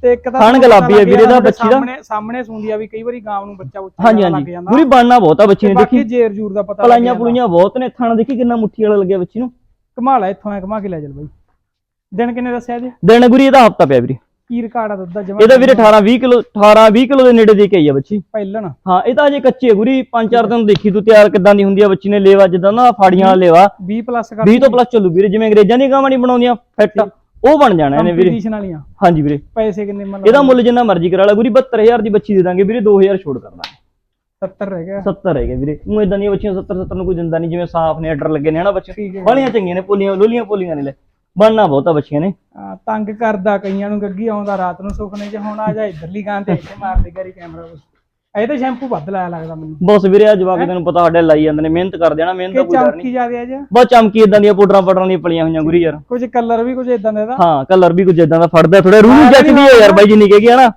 ਤੇ ਇੱਕ ਤਾਂ ਖਾਣ ਗੁਲਾਬੀ ਆ ਵੀਰੇ ਦਾ ਬੱਚੀ ਦਾ। ਸਾਹਮਣੇ ਸਾਹਮਣੇ ਸੁੰਦੀ ਆ ਵੀ ਕਈ ਵਾਰੀ ਗਾਂ ਨੂੰ ਬੱਚਾ ਬੁੱਚਾ ਲੱਗ ਜਾਂਦਾ। ਪੂਰੀ ਬਾਨਾ ਬਹੁਤ ਆ ਬੱਚੀ ਨੇ ਦੇਖੀ। ਬਾਕੀ ਜੇਰ ਜੂਰ ਦਾ ਪਤਾ ਪਲਾਈਆਂ। ਪੁਲੀਆਂ ਬਹੁਤ ਨੇ ਥਣ ਦੇਖੀ ਕਿੰਨਾ ਮੁੱਠੀ ਵਾਲਾ ਲੱਗਿਆ ਬੱਚੀ ਨੂੰ। ਕਮਾਲ ਹੈ ਇੱਥੋਂ ਐ ਕਮਾ ਕੇ ਲੈ ਚੱਲ ਬਾਈ। ਦਿਨ ਕਿੰਨੇ ਦੱਸਿਆ ਜੀ? ਦਿਨ ਗੁਰੀ ਇਹਦਾ ਹਫਤਾ ਪਿਆ ਵੀਰੇ। ਕੀ ਰਿਕਾਰਡ ਆ ਦੁੱਧ ਦਾ ਜਮਾ? ਇਹਦਾ ਵੀਰੇ 18 20 ਕਿਲੋ 18 20 ਕਿਲੋ ਦੇ ਨੇੜੇ ਦੇ ਕੇ ਆਈ ਆ ਬੱਚੀ। ਪਹਿਲਣ। ਹਾਂ ਇਹ ਤਾਂ ਅਜੇ ਕੱਚੀ ਹੈ ਗੁਰੀ ਪੰਜ ਚਾਰ ਦਿਨ ਦੇਖੀ ਤੂੰ ਤਿਆਰ ਕਿੱਦਾਂ ਦੀ ਹੁੰਦੀ ਆ ਬੱਚੀ ਨੇ ਲੇਵਾ ਜਿੱਦਾਂ ਨਾ ਫਾੜੀਆਂ ਵਾਲਾ ਲੇਵਾ। 20 ਪਲੱਸ ਕਰ 20 ਤੋਂ ਪਲੱਸ ਚੱਲੂ ਵੀਰੇ ਜਿਵੇਂ ਅੰਗਰੇਜ਼ਾਂ ਦੀਆਂ ਗਾਵਾਂ ਨਹੀਂ ਬਣਾਉਂਦੀਆਂ ਫਿੱਟ। ਉਹ ਬਣ ਜਾਣਾ ਇਹਨੇ ਵੀਰੇ। ਕੰਪੀਟੀਸ਼ਨ ਵਾਲੀਆਂ। ਹਾਂਜੀ ਵੀਰੇ। ਪੈਸੇ ਕਿੰਨੇ ਮਤਲਬ ਇਹਦਾ ਮੁੱਲ ਜਿੰਨਾ ਮਰਜ਼ੀ ਕਰਾ ਲਾ ਗੁਰੀ 72000 ਦੀ ਬੱਚੀ ਦੇ ਦਾਂਗੇ ਵੀਰੇ 2000 ਛੋੜ ਕਰ ਦਾਂਗੇ। 70 ਰਹਿ ਗਿਆ। 70 ਹੈਗੇ ਵੀਰੇ। ਉਹ ਇਦਾਂ ਦੀਆਂ ਬੱਚੀਆਂ 70 70 ਨੂੰ ਕੋਈ ਦਿੰਦਾ ਨਹੀਂ ਜਿਵੇਂ ਸਾਫ਼ ਨੇ ਆਰਡਰ ਲੱਗੇ ਨੇ ਹਨਾ ਬੱਚੇ? ਬਾਲੀਆਂ ਚੰਗੀਆਂ ਨੇ ਪੁੱਲੀਆਂ ਲੋਲੀਆਂ ਪੁੱਲੀਆਂ ਨੇ ਲੈ। ਬਣਨਾ ਬਹੁਤਾ ਬੱਚੀਆਂ ਨੇ। ਤੰਗ ਕਰਦਾ ਕਈਆਂ ਨੂੰ ਗੱਗੀ ਆਉਂਦਾ ਰਾਤ ਨੂੰ ਸੁਪਨੇ 'ਚ ਹੁਣ ਆ ਜਾ ਇਧਰਲੀ ਗਾਂ ਤੇ ਇੱਥੇ ਮਾਰ ਦੇ ਗਰੀ ਕੈਮਰਾ ਬਸ ਇਹ ਤੇ ਸ਼ੈਂਪੂ ਵੱਧ ਲਾਇਆ ਲੱਗਦਾ ਮੈਨੂੰ। ਬਸ ਵੀਰੇ ਆ ਜਵਾਕ ਤੈਨੂੰ ਪਤਾ ਸਾਡੇ ਲਾਈ ਜਾਂਦੇ ਨੇ ਮਿਹਨਤ ਕਰਦੇ ਆ ਨਾ ਮਿਹਨਤ ਕਿ ਕੋਈ ਡਰ ਨਹੀਂ ਚਮਕੀ ਜਾਦੇ ਆ ਜਾ ਬਹੁਤ ਚਮਕੀ ਇਦਾਂ ਦੀਆਂ ਪਾਊਡਰਾਂ ਪਾਊਡਰਾਂ ਦੀਆਂ ਪਲੀਆਂ ਹੋਈਆਂ ਗੁਰੀ ਯਾਰ। ਕੁਝ ਕਲਰ ਵੀ ਕੁਝ ਇਦਾਂ ਦੇ ਦਾ ਹਾਂ ਕਲਰ ਵੀ ਕੁਝ ਇਦਾਂ ਦਾ ਫੜਦਾ ਥੋੜਾ ਰੂਹ ਜੱਚਦੀ ਹੈ ਯਾਰ ਬਾਈ ਜਿੰਨੀ ਕਹੇਗੀ ਹਨਾ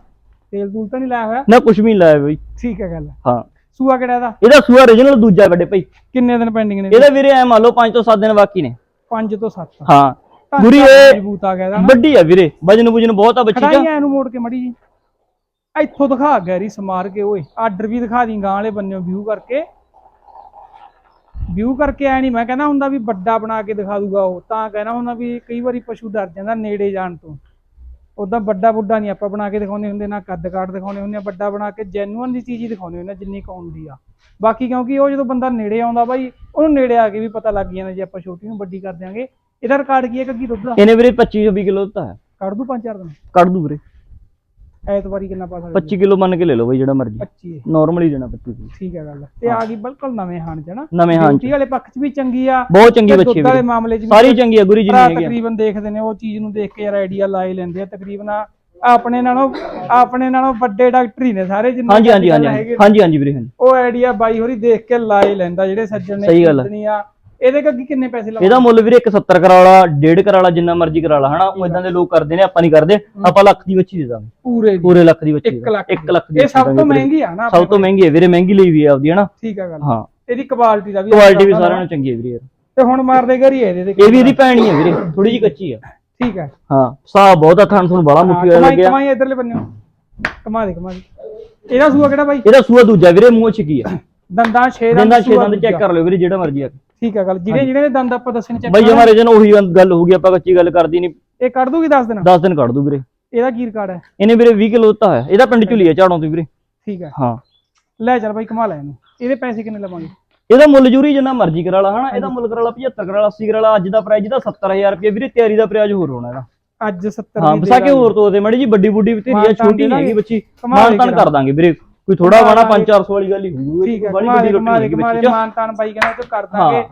ਤੇਲ ਤੂਲ ਤਾਂ ਨਹੀਂ ਲਾਇਆ ਹੋਇਆ? ਨਾ ਕੁਛ ਵੀ ਨੀ ਲਾਇਆ ਬਈ। ਠੀਕ ਹੈ ਗੱਲ। ਹਾਂ। ਸੂਆ ਕਿਹੜਾ ਦਾ ਇਹਦਾ ਸੂਆ origignal ਦੂਜਾ ਵੱਡੇ ਭਾਈ। ਕਿੰਨੇ ਦਿਨ ਪੈਂਡਿੰਗ ਨੇ? ਇਹਦਾ ਵੀਰੇ ਐ ਮੰਨ ਲਓ 5 ਤੋਂ 7 ਦਿਨ ਬਾਕੀ ਨੇ। 5 ਤੋਂ 7 ਹਾਂ। ਗੁਰੀ ਇਹ ਮਜ਼ਬੂਤ ਆ ਗਿਆ ਇਹਦਾ ਵੱਡੀ ਆ ਵੀਰੇ ਵਜਨ ਵੁਜਨ ਬਹੁਤ ਆ ਬੱਚੀ ਦਾ। ਖੜਾਈਆਂ ਇਹਨੂੰ ਮੋੜ ਕੇ ਮੜੀ ਜੀ। ਇੱਥੋਂ ਦਿਖਾ ਗੈਰੀ ਸਮਾਰ ਕੇ ਓਏ ਆਰਡਰ ਵੀ ਦਿਖਾ ਦੀ ਗਾਂ ਵਾਲੇ ਬੰਨਿਓ ਵਿਊ ਕਰਕੇ। ਵਿਊ ਕਰਕੇ ਐ ਨਹੀਂ ਮੈਂ ਕਹਿੰਦਾ ਹੁੰਦਾ ਵੀ ਵੱਡਾ ਬਣਾ ਕੇ ਦਿਖਾ ਦੂਗਾ ਉਹ ਤਾਂ ਕਹਿਣਾ ਹੁੰਦਾ ਵੀ ਕਈ ਵਾਰੀ ਪਸ਼ੂ ਡਰ ਜਾਂਦਾ ਨੇੜੇ ਜਾਣ ਤੋਂ। ਉਦਾਂ ਵੱਡਾ ਬੁੱਢਾ ਨਹੀਂ ਆਪਾਂ ਬਣਾ ਕੇ ਦਿਖਾਉਂਦੇ ਹੁੰਦੇ ਨਾ ਕੱਦ ਕਾਟ ਦਿਖਾਉਂਦੇ ਹੁੰਦੇ ਆ ਵੱਡਾ ਬਣਾ ਕੇ ਜੈਨੂਅਨ ਦੀ ਚੀਜ਼ ਹੀ ਦਿਖਾਉਂਦੇ ਹੁੰਦੇ ਆ ਜਿੰਨੀ ਕੁ ਆਉਂਦੀ ਆ। ਬਾਕੀ ਕਿਉਂਕਿ ਉਹ ਜਦੋਂ ਬੰਦਾ ਨੇੜੇ ਆਉਂਦਾ ਬਾਈ ਉਹਨੂੰ ਨੇੜੇ ਆ ਕੇ ਵੀ ਪਤਾ ਲੱਗ ਜਾਂਦਾ ਜੇ ਆਪਾਂ ਛੋਟੀ ਨੂੰ ਵੱਡੀ ਕਰ ਦਿਆਂਗੇ। ਇਹਦਾ ਰਿਕਾਰਡ ਕੀ ਹੈ ਕੱਗੀ ਦੁੱਧ ਦਾ? ਇਹਨੇ ਵੀਰੇ 25 26 ਕਿਲੋ ਦਿੱਤਾ ਹੈ। ਕੱਢ ਦੂ ਪੰਜ ਚਾਰ ਦਿਨ। ਕੱਢ ਦੂ ਵੀਰੇ। ਐਤਵਾਰੀ ਕਿੰਨਾ ਪਾ ਸਕਦੇ? 25 ਕਿਲੋ ਮੰਨ ਕੇ ਲੈ ਲਓ ਬਈ ਜਿਹੜਾ ਮਰਜ਼ੀ। 25 ਨਾਰਮਲ ਦੇਣਾ 25 ਕਿਲੋ। ਠੀਕ ਹੈ ਗੱਲ ਤੇ ਆ ਗਈ ਬਿਲਕੁਲ ਨਵੇਂ ਹਾਣ ਚ ਨਾ। ਨਵੇਂ ਹਾਂ ਡਿਊਟੀ ਵਾਲੇ ਪੱਖ ਚ ਵੀ ਚੰਗੀ ਆ। ਬਹੁਤ ਚੰਗੀ ਬੱਚੀ ਵੀਰੇ। ਮਾਮਲੇ ਚ ਵੀ ਸਾਰੀ ਚੰਗੀ ਆ ਗੁਰੀ ਜਿੰਨੀ ਭਰਾ ਹੈਗੀ। ਤਕਰੀਬਨ ਦੇਖਦੇ ਨੇ ਉਹ ਚੀਜ਼ ਨੂੰ ਦੇਖ ਕੇ ਯਾਰ ਆਈਡੀਆ ਲਾ ਹੀ ਲੈਂਦੇ ਆ। ਤਕਰੀਬਨ ਆ- ਆਪਣੇ ਨਾਲੋਂ ਆਪਣੇ ਨਾਲੋਂ ਵੱਡੇ ਡਾਕਟਰ ਹੀ ਨੇ ਸਾਰੇ ਜਿੰਨੇ ਹਾਂਜੀ ਹਾਂਜੀ ਹਾਂਜੀ। ਹਾਂਜੀ ਹਾਂਜੀ ਵੀਰੇ ਹਾਂਜੀ। ਉਹ ਆਈਡੀਆ ਬਾਈ ਹੋਰੀ ਦੇਖ ਕੇ ਲਾ ਹੀ ਲੈਂਦਾ ਜਿਹੜੇ ਸੱਜਣ ਨੇ ਸਹੀ ਗੱਲ ਆ। ਆ ਇਹਦੇ ਕੱਗੀ ਕਿੰਨੇ ਪੈਸੇ ਲਾਉਂਦੇ? ਇਹਦਾ ਮੁੱਲ ਵੀਰੇ 170 ਕਰਾ ਵਾਲਾ 1.5 ਕਰਾ ਵਾਲਾ ਜਿੰਨਾ ਮਰਜ਼ੀ ਕਰਾ ਲਾ ਹਨਾ? ਉਹ ਇਦਾਂ ਦੇ ਲੋਕ ਕਰਦੇ ਨੇ ਆਪਾਂ ਨਹੀਂ ਕਰਦੇ। ਆਪਾਂ ਲੱਖ ਦੀ ਬੱਚੀ ਦੇ ਦਾਂਗੇ। ਪੂਰੇ ਦੀ। ਪੂਰੇ ਲੱਖ ਦੀ ਬੱਚੀ ਦੇ 1 ਲੱਖ 1 ਲੱਖ ਦੀ ਇਹ ਸਭ ਤੋਂ। ਮਹਿੰਗੀ ਆ ਨਾ ਸਭ ਤੋਂ ਮਹਿੰਗੀ ਹੈ ਵੀਰੇ ਮਹਿੰਗੀ ਲਈ ਵੀ ਹੈ ਆਪਦੀ ਹਨਾ? ਠੀਕ ਆ ਗੱਲ। ਹਾਂ। ਇਹਦੀ ਕੁਆਲਿਟੀ ਦਾ ਵੀ ਕੁਆਲਿਟੀ ਵੀ ਸਾਰਿਆਂ ਨੂੰ ਚੰਗੀ ਹੈ ਵੀਰੇ ਤੇ ਹੁਣ ਮਾਰਦੇ ਘਰੀ ਇਹਦੇ ਤੇ ਇਹ ਵੀ ਇਹਦੀ ਭੈਣ ਹੀ ਵੀਰੇ ਥੋੜੀ ਜਿਹੀ ਕੱਚੀ ਆ। ਠੀਕ ਹੈ ਹਾਂ ਸਾਹ ਬਹੁਤ ਆ ਥਣ ਤੁਹਾਨੂੰ ਬੜਾ ਮੁੱਠੀ ਵਾਲਾ ਕਮਾਈ ਲੱਗਿਆ। ਕਮਾਈ ਇਧਰਲੇ ਬੰਨਿਓ ਕਮਾ ਦੇ ਕਮਾ ਦੇ। ਇਹਦਾ ਸੂਆ ਕਿਹੜਾ ਬਾਈ? ਇਹਦਾ ਸੂਆ ਦੂਜਾ ਵੀਰੇ ਮੂੰਹ ਚ ਕੀ ਆ? ਦੰਦਾਂ 6 ਦੰਦਾਂ ਛੇ ਦੰਦ ਚੈੱਕ ਕਰ ਲਿਓ ਵੀਰੇ ਜਿਹੜਾ ਮਰਜ਼ੀ ਆ। ਠੀਕ ਹੈ ਗੱਲ ਜਿਹੜੇ ਜਿਹੜੇ ਦੇ ਦੰਦ ਆਪਾਂ ਦੱਸਣੇ ਚੱਕ ਬਾਈ ਹਮਾਰੇ ਜਨ ਉਹੀ ਗੱਲ ਹੋ ਗਈ ਆਪਾਂ ਕੱਚੀ ਗੱਲ ਕਰਦੀ ਨਹੀਂ ਇਹ ਕੱਢ ਦੂਗੀ 10 ਦਿਨ? 10 ਦਿਨ ਕੱਢ ਦੂ ਵੀਰੇ। ਇਹਦਾ ਕੀ ਰਿਕਾਰਡ ਹੈ? ਇਹਨੇ ਵੀਰੇ 20 ਕਿਲੋ ਦਿੱਤਾ ਹੋਇਆ। ਇਹਦਾ ਪਿੰਡ ਚੁਲੀ ਝਾੜੋਂ ਤੋਂ ਵੀਰੇ। ਠੀਕ ਹੈ। ਹਾਂ। ਲੈ ਚੱਲ ਬਾਈ ਕਮਾ ਲੈ ਇਹਨੂੰ। ਇਹਦੇ ਪੈਸੇ ਕਿੰਨੇ ਲਵਾਂਗੇ? ਇਹਦਾ ਮੁੱਲ ਜੂਰੀ ਜਿੰਨਾ ਮਰਜ਼ੀ ਕਰਾ ਲਾ ਹਨਾ? ਇਹਦਾ ਮੁੱਲ ਕਰਾ ਲਾ 75 ਕਰਾ ਲਾ 80 ਕਰਾ ਲਾ ਅੱਜ ਦਾ ਪ੍ਰਾਈਸ ਇਹਦਾ 70000 ਰੁਪਏ। ਵੀਰੇ ਤਿਆਰੀ ਦਾ ਪ੍ਰਾਈਸ ਹੋਰ ਹੋਣਾ ਇਹਦਾ। ਅੱਜ 70 ਹਾਂ ਬਸਾ ਕੇ ਹੋਰ ਤੋਂ ਤੇ ਮੜੀ ਜੀ ਵੱਡੀ ਬੁੱਢੀ ਵੀ ਤੇਰੀ ਛੋਟੀ ਨਹੀਂ ਹੈਗੀ। ਬੱਚੀ। ਮਾਨਤਾਨ। ਕਰ ਦਾਂਗੇ ਵੀਰੇ। ਕੋਈ ਥੋੜਾ ਬਾਣਾ ਹੀ। 5-400 ਵਾਲੀ ਗੱਲ ਹੀ ਹੋਊਗੀ ਠੀਕ ਹੈ ਬੜੀ ਵੱਡੀ ਰੋਟੀ ਚ ਮਾਨਤਾਨ ਬਾਈ ਕਹਿੰਦਾ ਤੂੰ ਕਰ ਦਾਂਗੇ।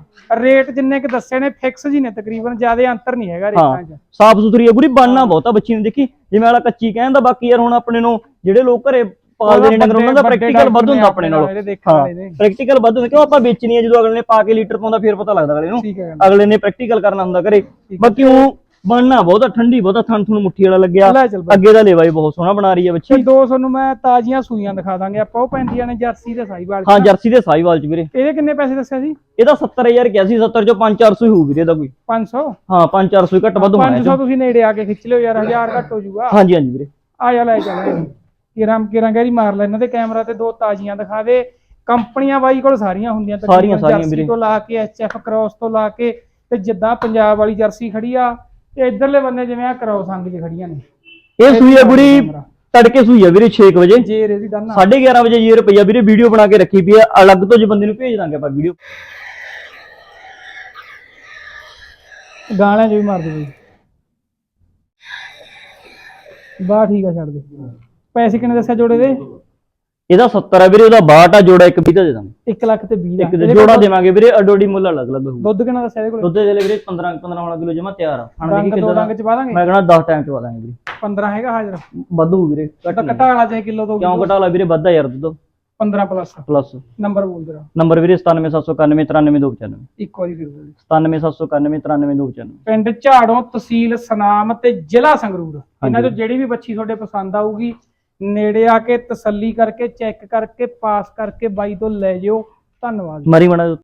ਰੇਟ ਜਿੰਨੇ ਕਿ ਦੱਸੇ ਨੇ ਫਿਕਸ ਜੀ ਨੇ ਤਕਰੀਬਨ ਜ਼ਿਆਦਾ ਅੰਤਰ ਨਹੀਂ ਹੈਗਾ ਰੇਟਾਂ 'ਚ। ਸਾਫ਼ ਸੁਥਰੀ ਆ ਗੁਰੀ ਬਣਨਾ ਬਹੁਤਾ ਬੱਚੀ ਨੇ ਦੇਖੀ ਜਿਵੇਂ ਵਾਲਾ ਕੱਚੀ ਕਹਿੰਦਾ ਬਾਕੀ ਯਾਰ ਹੁਣ ਆਪਣੇ ਨੂੰ ਜਿਹੜੇ ਲੋਕ ਘਰੇ ਪਾਲਦੇ ਨੇ ਡੰਗਰ ਉਹਨਾਂ ਦਾ ਪ੍ਰੈਕਟੀਕਲ ਵੱਧ ਹੁੰਦਾ ਆਪਣੇ ਨਾਲੋਂ। ਹਾਂ ਪ੍ਰੈਕਟੀਕਲ ਵੱਧ ਹੁੰਦਾ ਕਿਉਂ ਆਪਾਂ ਵੇਚਣੀ ਹੈ ਜਦੋਂ ਅਗਲੇ ਨੇ ਪਾ ਕੇ ਲੀਟਰ ਪਾਉਂਦਾ ਫਿਰ ਪਤਾ ਲੱਗਦਾ ਅਗਲੇ ਨੂੰ। ਹੈ। ਅਗਲੇ ਨੇ ਪ੍ਰੈਕਟੀਕਲ ਕਰਨਾ ਹੁੰਦਾ ਘਰੇ। ਬਾਕੀ ਉਹ ਬਣਨਾ ਬਹੁਤਾ ਠੰਡੀ ਬਹੁਤਾ ਥਣ ਥਣ ਮੁੱਠੀ ਵਾਲਾ ਲੱਗਿਆ। ਲੈ ਚੱਲ ਬਾਈ। ਅੱਗੇ ਦਾ ਲੇਵਾ ਵੀ ਬਹੁਤ ਸੋਹਣਾ ਬਣਾ ਰਹੀ ਹੈ ਬੱਚੀ। ਤੇ ਦੋ ਤੁਹਾਨੂੰ ਮੈਂ ਤਾਜ਼ੀਆਂ ਸੂਈਆਂ ਦਿਖਾ ਦਾਂਗੇ। ਆਪਾਂ ਉਹ ਪੈਂਦੀਆਂ ਨੇ ਜਰਸੀ ਤੇ ਸਾਈਵਾਲ ਹਾਂ ਜਰਸੀ ਦੇ ਸਾਈਵਾਲ ਚ ਵੀਰੇ। ਇਹਦੇ ਕਿੰਨੇ ਪੈਸੇ ਦੱਸਿਆ ਸੀ? ਇਹਦਾ 70000 ਕਿਹਾ ਸੀ 70 ਚੋਂ 5-400 ਹੀ ਹੋਊ ਵੀਰੇ ਇਹਦਾ ਕੋਈ। 500 ਹਾਂ 5-400 ਹੀ ਘੱਟ ਵੱਧ ਹੋਣਾ ਇਹ 500 ਤੁਸੀਂ ਨੇੜੇ ਆ ਕੇ ਖਿੱਚ ਲਿਓ ਯਾਰ 1000 ਘੱਟ ਹੋ ਜਾਊਗਾ। ਹਾਂਜੀ ਹਾਂਜੀ ਵੀਰੇ। ਆ ਜਾ ਲੈ ਚੱਲ। ਕਿਰਾਂ ਕਿਰਾਂ ਗੈਰੀ ਮਾਰ ਲੈ ਇਹਨਾਂ ਦੇ ਕੈਮਰਾ ਤੇ ਦੋ ਤਾਜ਼ੀਆਂ ਦਿਖਾ ਦੇ। ਕੰਪਨੀਆਂ ਬਾਈ ਕੋਲ ਸਾਰੀਆਂ ਹੁੰਦੀਆਂ ਸਾਰੀਆਂ- ਸਾਰੀਆਂ ਜਰਸੀ ਵੀਰੇ। ਤੋਂ ਲਾ ਕੇ ਐਚਐਫ ਕ੍ਰੋਸ ਤੋਂ ਲਾ ਕੇ ਤੇ ਜਿੱਦਾਂ ਪੰਜਾਬ ਵਾਲੀ ਜਰਸੀ ਖੜੀ ਆ ਤੇ ਇਧਰਲੇ ਬੰਨੇ ਜਿਵੇਂ ਆ ਕ੍ਰੋਸ ਅੰਗ 'ਚ ਖੜੀਆਂ ਨੇ। ਇਹ ਸੂਈ ਹੈ ਗੁਰੀ ਤੜਕੇ ਸੂਈ ਹੈ ਵੀਰੇ 6 ਵਜੇ। ਜੇਰ ਇਹਦੀ ਡਨ। ਆ 11:30 ਵਜੇ ਇਹ ਰੁਪਈਆ ਵੀਰੇ ਵੀਡੀਓ ਬਣਾ ਕੇ ਰੱਖੀ ਪਈ ਹੈ ਅਲੱਗ ਤੋਂ ਜੇ ਬੰਦੇ ਨੂੰ ਭੇਜ ਦਾਂਗੇ ਆਪਾਂ ਵੀਡੀਓ। ਗਾਣਿਆਂ 'ਚ ਵੀ ਮਾਰ ਦੇ ਬਈ। ਬਾ ਠੀਕ ਆ ਛੱਡ ਦੇ। ਪੈਸੇ ਕਿੰਨੇ ਦੱਸਿਆ ਜੋੜੇ ਦੇ? ਇਹਦਾ 70 ਹੈ ਵੀਰੇ ਉਹਦਾ 62 ਆ ਜੋੜਾ ਇੱਕ 20 ਦਾ ਦੇ ਦਾਂਗੇ। 1 ਲੱਖ ਤੇ 20 ਇੱਕ ਦੇ ਜੋੜਾ ਦੇਵਾਂਗੇ ਵੀਰੇ ਅਡੋਡੀ ਮੁੱਲ ਅਲੱਗ ਅਲੱਗ ਹੋਊ ਦੁੱਧ ਕਿੰਨਾ ਦੱਸਿਆ ਇਹਦੇ ਕੋਲ? ਦੁੱਧ ਦੇ ਲੈ ਵੀਰੇ 15 15 ਵਾਲਾ ਕਿਲੋ ਜਮਾ ਤਿਆਰ ਆ। ਖਾਣ ਦੋ ਕਿੱਦਾਂ ਡੰਗ ਚ ਪਾ ਦਾਂਗੇ? ਮੈਂ ਕਹਣਾ 10 ਟਾਈਮ ਚ ਵਾ ਦਾਂਗੇ ਵੀਰੇ। 15 ਹੈਗਾ ਹਾਜ਼ਰ। ਵੱਧ ਵੀਰੇ ਘੱਟ। ਕਟਾ ਵਾਲਾ ਚਾਹੇ ਕਿਲੋ ਤੋਂ ਕਿਉਂ ਘਟਾ ਲਾ ਵੀਰੇ ਵੱਧਾ ਯਾਰ ਦੁੱਧ। 15 ਪਲੱਸ ਪਲੱਸ ਨੰਬਰ ਬੋਲ ਜਰਾ ਨੰਬਰ ਵੀਰੇ 97791 93295 ਇੱਕ ਵਾਰੀ ਫਿਰ ਬੋਲ। 97791 93295 ਪਿੰਡ ਝਾੜੋਂ ਤਹਿਸੀਲ ਸਨਾਮ ਤੇ ਜ਼ਿਲ੍ਹਾ ਸੰਗਰੂਰ। ਇਹਨਾਂ ਚੋਂ ਜਿਹੜੀ ਵੀ ਬੱਚੀ ਤੁਹਾਡੇ ਪਸੰਦ ਆਊਗੀ ਨੇੜੇ ਆ ਕੇ ਤਸੱਲੀ ਕਰਕੇ, ਚੈੱਕ ਕਰਕੇ, ਪਾਸ ਕਰਕੇ ਬਾਈ ਤੋਂ ਲੈ ਜਿਓ। ਧੰਨਵਾਦ ਮਰੀ ਮਣਾ